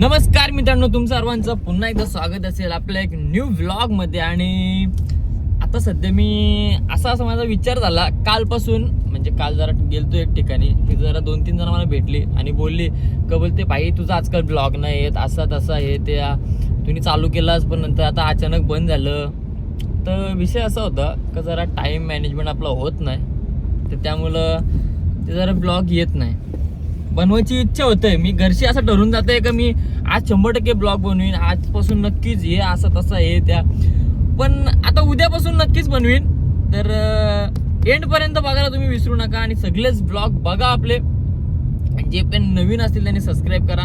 नमस्कार मित्रांनो तुमचं सर्वांचं पुन्हा एकदा स्वागत असेल आपल्या एक न्यू व्लॉगमध्ये. आणि आता सध्या मी असा असा माझा विचार झाला कालपासून म्हणजे काल जरा गेलतो एक ठिकाणी तिथे जरा दोन तीन जण मला भेटली आणि बोलली का बोलते भाई तुझा आजकाल ब्लॉग नाही येत असा तसा हे ते तुम्ही चालू केलास पण नंतर आता अचानक बंद झालं. तर विषय असा होता का जरा टाईम मॅनेजमेंट आपला होत नाही तर त्यामुळं ते जरा ब्लॉग येत नाही. बनवायची इच्छा होते. मी घरशी असं ठरून जाते का मी आज शंभर टक्के ब्लॉग बनवीन आजपासून नक्कीच हे असं तसं हे त्या. पण आता उद्यापासून नक्कीच बनवीन. तर एंडपर्यंत बघायला तुम्ही विसरू नका आणि सगळेच ब्लॉग बघा आपले. जे पण नवीन असतील त्यांनी सबस्क्राईब करा.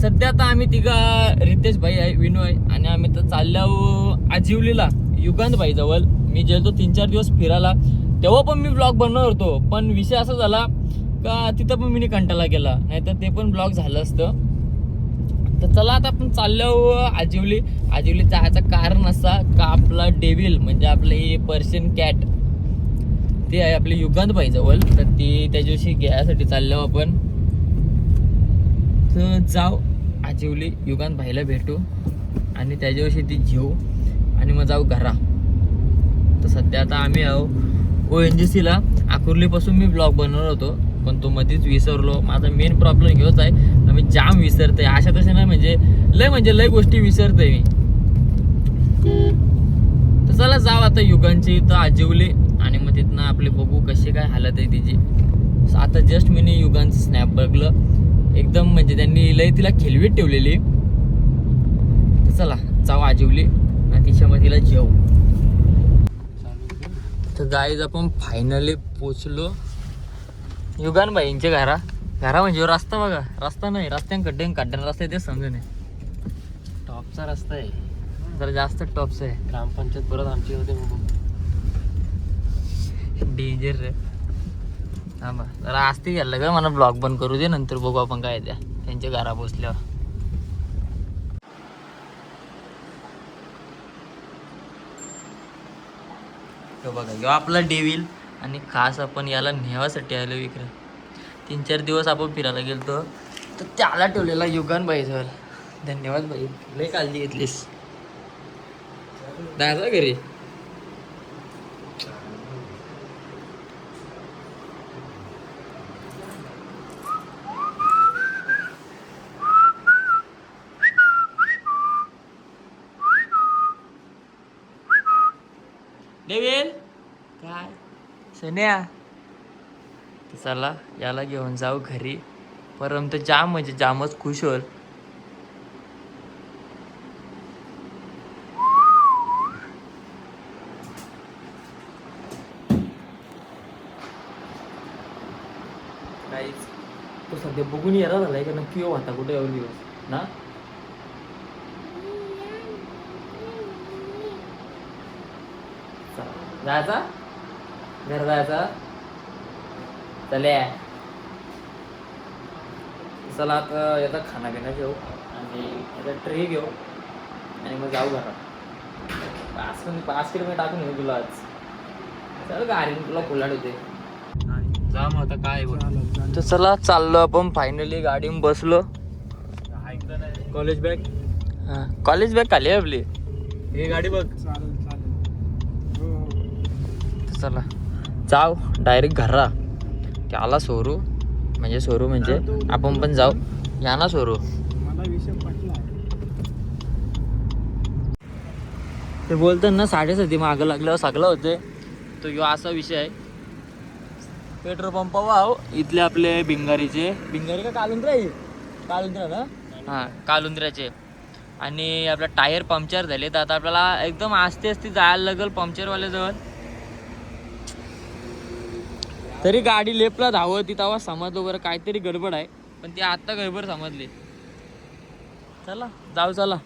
सध्या आता आम्ही तिघा रितेश भाई आहे विनू आहे आणि आम्ही तर चाललो आजिवलीला युगांत भाई जवळ. मी गेलो तीन चार दिवस फिरायला. तेव्हा पण मी ब्लॉग बनवत होतो. पण विषय असा झाला का तिथं पण मी कंटाळा केला. नाहीतर ते पण ब्लॉक झालं असतं. तर चला आता आपण चाललो आजिवली. आजिवली जायचं कारण असा का आपला डेव्हिल म्हणजे आपलं हे पर्शियन कॅट ते आहे आपले युगांत भाई जवळ. तर ती त्याच्याविषयी घ्यायसाठी चाललो आपण. तर जाऊ आजिवली युगांत भाईला भेटू. आणि त्याच्याविषयी ती घेऊ. आणि मग जाऊ घरा. तर सध्या आता आम्ही आहो ओ एन जी सीला आकुर्लीपासून मी ब्लॉग बनवत होतो. पण तो मध्येच विसरलो. माझा मेन प्रॉब्लेम घेऊच आहे मी जाम विसरतोय. अशा तशा ना म्हणजे लय म्हणजे लय गोष्टी विसरतोय मी. तर चला जाऊ आता युगांची तर आजीवले. आणि मग तिथनं आपले बघू कशी काय हालत आहे तिची. आता जस्ट मी युगांचं स्नॅप बघलं. एकदम म्हणजे त्यांनी लय तिला खेलवीत ठेवलेली. तर चला जाऊ आजीवली. आणि तिच्यामध्ये तिला जेऊ. तर गाईज आपण फायनली पोचलो. युगान भाईंच्या घरा. घरा म्हणजे रस्ता बघा. रस्ता नाही रस्त्यान खड्डे खड्ड्यान रस्ता आहे ते समजू नये टॉपचा रस्ता आहे. जरा जास्त टॉपचा आहे. ग्रामपंचायत परत आमची होते डेंजर रे. थांबा. जरा आस्ती घ्यायला का मला ब्लॉग बंद करू दे नंतर बघू आपण काय त्या त्यांच्या घरा पोचल्यावर. बघा आपला डेविल आणि खास आपण याला नेवासाठी आलो विक्रम तीन चार दिवस आपण फिरायला गेलो तर त्याला ठेवलेला युगान भाई सर. धन्यवाद भाई. लय काळजी घेतलीस. दादा घरी? डेविल सोन्या. तर चला याला घेऊन जाऊ घरी. परंतु जाम म्हणजे जामच खुश होल तो सध्या बघून येणार झालाय का? नक्की येऊ आता कुठे येऊ दिवस? ना? चला. जायचा? घर जायचा चले. चला आता याचा खाना पिना घेऊ आणि याचा ट्रे घेऊ आणि मग जाऊ घरात. पाच पाच किलोमीटर टाकून येऊ तुला आज. चल गाडी तुला कोलाड होते. जा मग आता काय तर चला चाललो आपण फायनली गाडीत बसलो. कॉलेज बॅग कॉलेज बॅग खाली आहे आपली. हे गाडी बघ. चला. जाऊ डायरेक्ट घरा त्याला सोरू. म्हणजे सोरू म्हणजे आपण पण जाऊ. या ना सोरू. मला विषय पटला ते बोलतात ना साडेसाती मागं लागल्यावर सगळं होते तो ह्यो असा विषय आहे. पेट्रोल पंप वाव इथले आपले भिंगारीचे. भिंगारी का कालुंद्रा आहे? कालुंद्रा ना? हां कालुंद्र्याचे आणि आपला टायर पंक्चर झाले तर आता आपल्याला एकदम आस्ते आस्ते जायला लागेल पंक्चरवाल्याजवळ. तरी गाडी लेपला धावत ती तेव्हा समजलो बरं काहीतरी गडबड आहे. पण ती आत्ता गडबड समजली. चला जाऊ चला.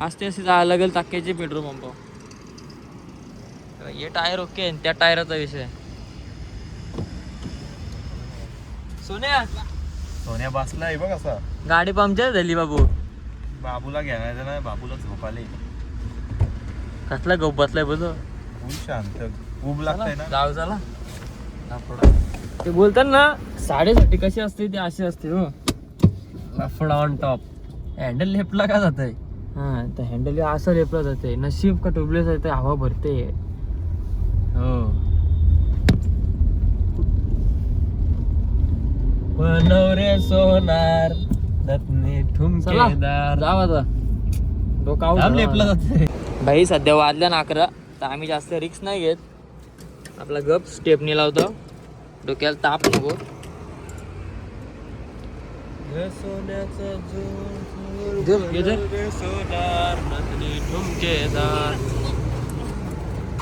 आस्ते आस्ते जायला लागेल टाक्याचे पेट्रोल पंप. हे टायर ओके त्या टायराचा विषय सोन्या? सोन्या बसलाय बघ असा. गाडी पंक्चर झाली बाबू. बाबूला घेण्याचं नाही बाबूला झोपाले. कसला गप बसलाय बोलो. फुल शांत ऊब लागतंय ना. जाऊ चला. ते बोलतात ना साडेसाठी कशी असते ती अशी असते हो. लफडा ऑन टॉप हँडल लेपला का जात आहे हा तर हँडल असं लेपलं जाते नशीब का ट्यूबलेस आहे हवा भरते. हो. बनवरे सोनार चला ठुमकेदार. डोकं झालं. लेपला. जाते भाई सध्या वाजल्या ना अकरा तर आम्ही जास्त रिक्स नाही घेत. आपला गप स्टेपनी लावतो डोक्याला ताप नको.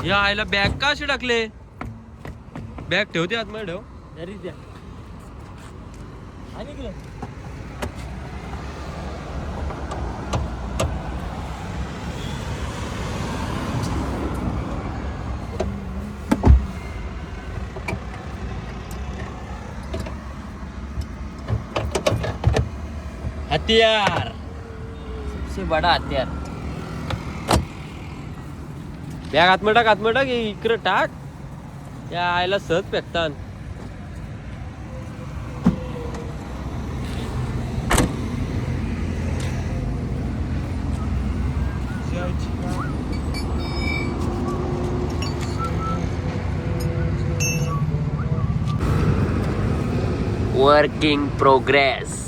या आईला बॅग का अशी टाकले? बॅग ठेवते आतमध्ये ठेव. द्या. आणि हत्यार. सबसे बडा हत्यार। बॅग आतमध्ये टाक आतमध्ये टाक हे इकडं टाक. या आईला सहज फेकतान. वर्किंग प्रोग्रेस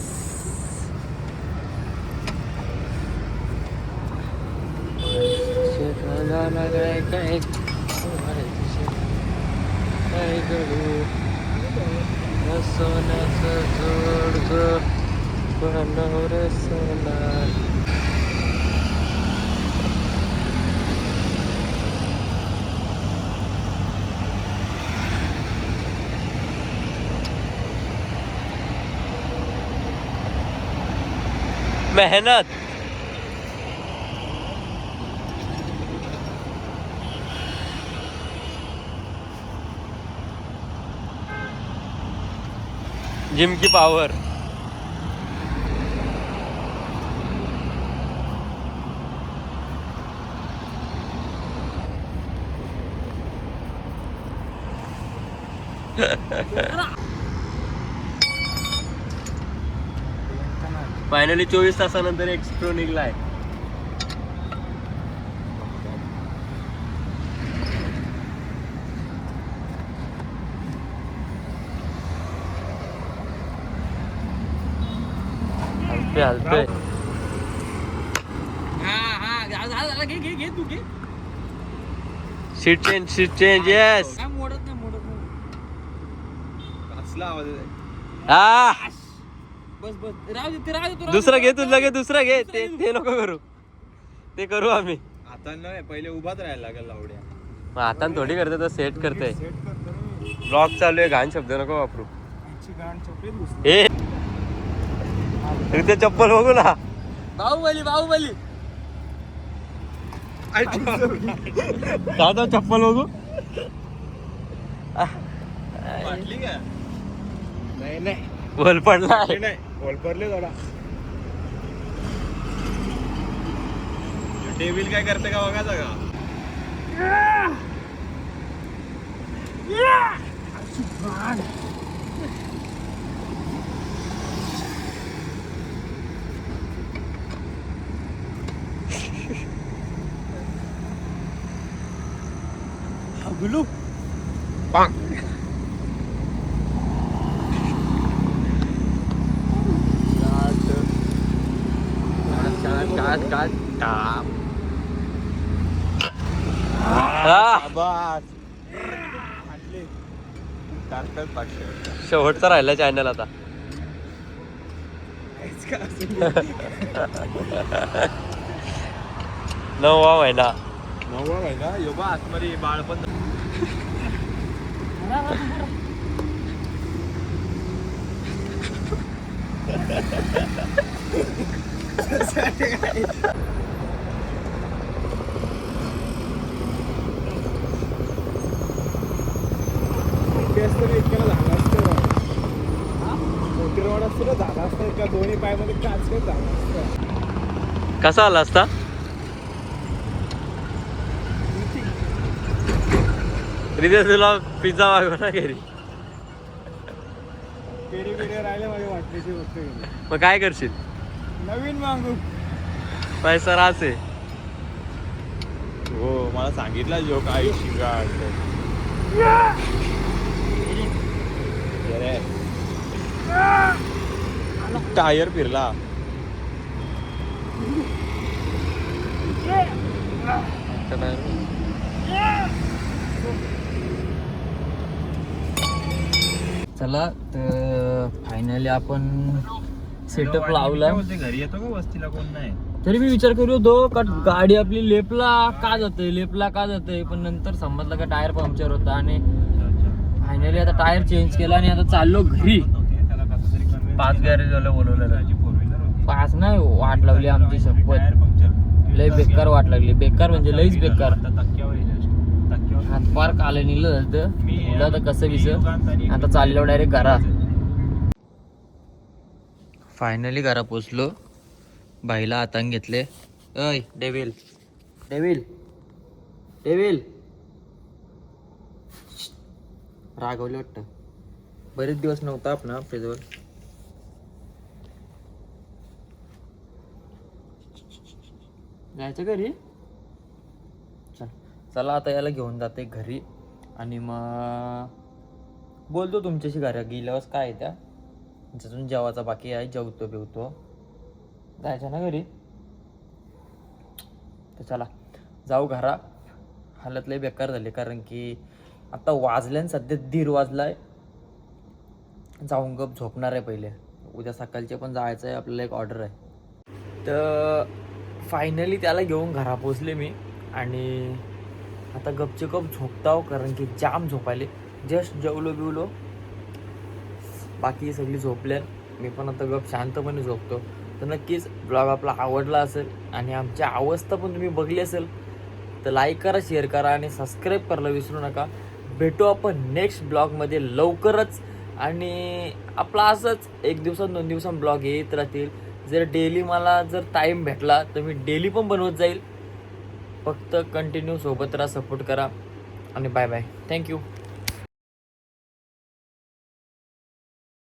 सोन्याचं जोड बनवरे सोनार मेहनत। जिम की पावर फायनली चोवीस तासानंतर एक्सप्रो निघलाय हलते हलते हा हा झाला झाला घे घे घे तू घे seat change seat change yes काय मोडत नाही मोडत नाही कसला आवाज आहे? हा बस बस राहू दे ते राहू दे तू राहू दे, दुसरा घे तू. लगे दुसरा घे. ते ते नको करू. ते करू आम्ही. आता नाही पहिले उभाच राहायला लागेल लावड्या. मग आता थोडी करते तर सेट करते. सेट. ब्लॉग चालू आहे घाण शब्द नको वापरू. यांची ते चप्पल बघू ना. बाहुबली बाहुबली. दादा चप्पल बघू. नाही नाही. बोल पडला. नाही ओलपरले थोडा डेविल काय करते का बघायचा का? गुलू पाचशे शेवटचा राहिला चॅनल आता. नववा महिना. नववा का योगा आतमध्ये बाळ पण झाला असतं का दोन्ही पायामध्ये काच काय झाला असतं. कसा आला असता? रितेश तुला पिझ्झा मागव ना घरी. पेढे राहिले माझ्या वाटण्याची गोष्ट गेली मग काय करशील? नवीन मागू. पैसा रास आहे. हो मला सांगितला जो काय शिंगा टायर फिरला. चला तर फायनली आपण सेटअप लावला. घरी येतो का वस्तीला? कोण नाही. तरी मी विचार करू होतो का गाडी आपली लेपला का जाते लेपला का जाते पण नंतर समजलं का टायर पंक्चर होता आणि फायनली आता टायर चेंज केला आणि आता चाललो घरी. पाच गॅरेज वाला बोलवलेलं. पाच नाही वाट लावली आमची शपथ. लय बेकार वाट लागली. बेकार म्हणजे लईच बेकार. हातपार कालं निघलं जातं मुलं आता कसं विस आता चाललो डायरेक्ट घरा. फायनली घरा पोचलो. बाईला हातान घेतले. अय डेविल डेविल डेविल रागवले वाटतं. बरेच दिवस नव्हता आपण आपल्याजवळ जायचं घरी? चला आता याला घेऊन जाते घरी. आणि मग बोलतो तुमच्याशी घरा गेल्यावर काय आहे त्या? त्याच्यातून जेवायचा बाकी आहे जेवतो बिवतो. जायचं ना घरी? तर चला जाऊ घरा. हालत लय बेकार झाले कारण की आता वाजल्यान सध्या दीड आहे जाऊन गप झोपणार आहे पहिले. उद्या सकाळचे पण जायचं आहे आपल्याला एक ऑर्डर आहे. तर फायनली त्याला घेऊन घरा पोचले मी. आणि आता गपचे गप झोपताव कारण की जाम झोपायले. जस्ट जेवलो बिवलो. बाकी सगळी झोपल्या. मी पण आता गप शांतपणे झोपतो. तर नक्कीच ब्लॉग आपला आवडला असेल आणि आमची अवस्था पण तुम्ही बघली असेल तर लाईक करा शेअर करा आणि सबस्क्राईब करायला विसरू नका. भेटू आपण नेक्स्ट ब्लॉगमध्ये लवकरच. आणि आपला असंच एक दिवसात दोन दिवसात ब्लॉग येत राहतील. जर डेली मला जर टाईम भेटला तर मी डेली पण बनवत जाईल. फक्त कंटिन्यू सोबत राहा सपोर्ट करा आणि बाय बाय थँक्यू